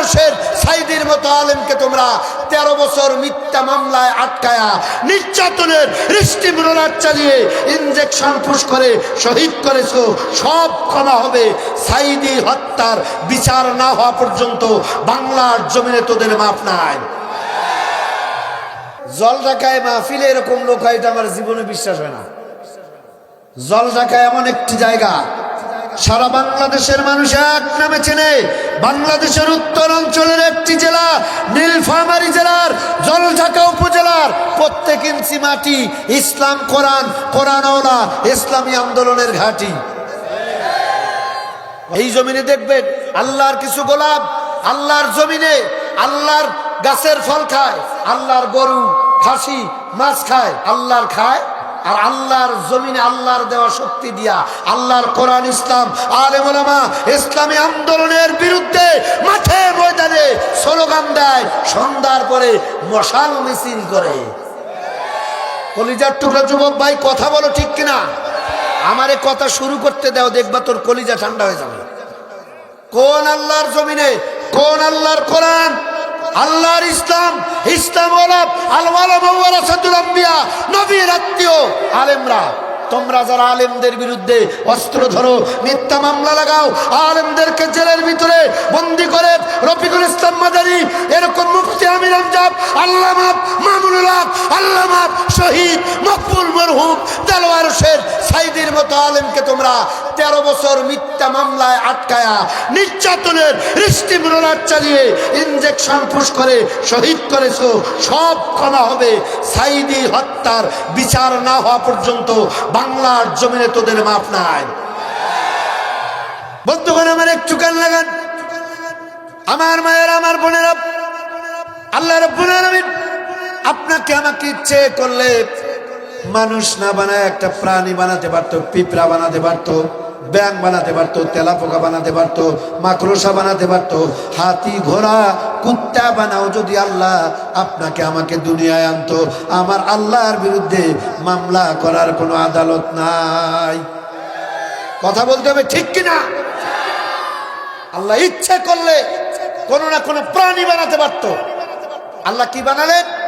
আরশের সাইদির মতো আলেমকে তোমরা তেরো বছর মিথ্যা মামলায় আটকায়া নির্যাতনের হৃষ্টিমূলনার চালিয়ে ইঞ্জেকশন ফুস করে শহীদ করেছ, সব ক্ষমা হবে। সাইদি হত্যার বিচার না হওয়া পর্যন্ত বাংলার জমিনে তোদের মাপ নাই। জল ঢাকায় মাহফিলে এরকম লোক হয়, এটা আমার জীবনে বিশ্বাস হয় না। জল ঢাকা এমন একটি জায়গা সারা বাংলাদেশের মানুষ এক নামে চেনে। বাংলাদেশের উত্তর অঞ্চলের একটি জেলা, নীলফামারী জেলার, জলঢাকা উপজেলার। প্রত্যেক ইঞ্চি মাটি ইসলাম কোরআন, কোরআনওয়ালা, ইসলামী আন্দোলনের ঘাঁটি। এই জমিনে দেখবেন আল্লাহর কিছু গোলাপ, আল্লাহর জমিনে আল্লাহর গাছের ফল খায়, আল্লাহর গরু, খাসি, মাছ খায়, আল্লাহর খায়। আর আল্লাহর জমিনে আল্লাহর দেওয়া শক্তি দিয়া আল্লাহর কোরআন, ইসলাম, আলেমা ইসলামী আন্দোলনের বিরুদ্ধে মাঠে ময়দানে স্লোগান দেয়, সন্ধ্যার পরে মশাল মিছিল করে। কলিজার টুকরা যুবক ভাই, কথা বলো ঠিক কিনা? আমারে কথা শুরু করতে দাও, দেখবা তোর কলিজা ঠান্ডা হয়ে যাবে। কোন আল্লাহর জমিনে, কোন আল্লাহর কোরআন? আল্লাহর ইসলাম ইসলাম নবীর আত্মীয়, আলেমরা। তোমরা যারা আলেমদের বিরুদ্ধে অস্ত্র ধরো, মিথ্যা মামলা লাগাও, আলেমদেরকে জেলের ভিতরে বন্দি করে রফিকুল ইসলাম মাদারি এরকম মুফতি আমির আমজাব আল্লামাব মামুনুল আল্লামাব শহীদ মকবুল সাইদির মতো তোমরা তেরো বছর মিথ্যা মামলায় আটকায়া নির্যাতনের চালিয়ে করে শহীদ করেছ। সব ক্ষমা হবে। সাইদি হত্যার বিচার না হওয়া পর্যন্ত বাংলার জমিনে তোদের মাপ নাই। বন্ধুগণ, আমার একটু কান লাগান। আমার মায়ের, আমার বোনেরা, আল্লাহ রব্বুল আপনাকে আমাকে ইচ্ছে করলে মানুষ না বানায় একটা প্রাণী বানাতে পারতো, পিঁপড়া বানাতে পারতো ব্যাং বানাতে পারতো, তেলাপোকা বানাতে পারতো, মাকড়সা বানাতে পারতো, হাতি, ঘোড়া, কুত্তা বানাও যদি আল্লাহ আপনাকে আমাকে দুনিয়ায় আনতো। আমার আল্লাহর বিরুদ্ধে মামলা করার কোনো আদালত নাই। কথা বলতে হবে ঠিক কিনা? আল্লাহ ইচ্ছে করলে কোনো না কোনো প্রাণী বানাতে পারতো। আল্লাহ কি বানালেন?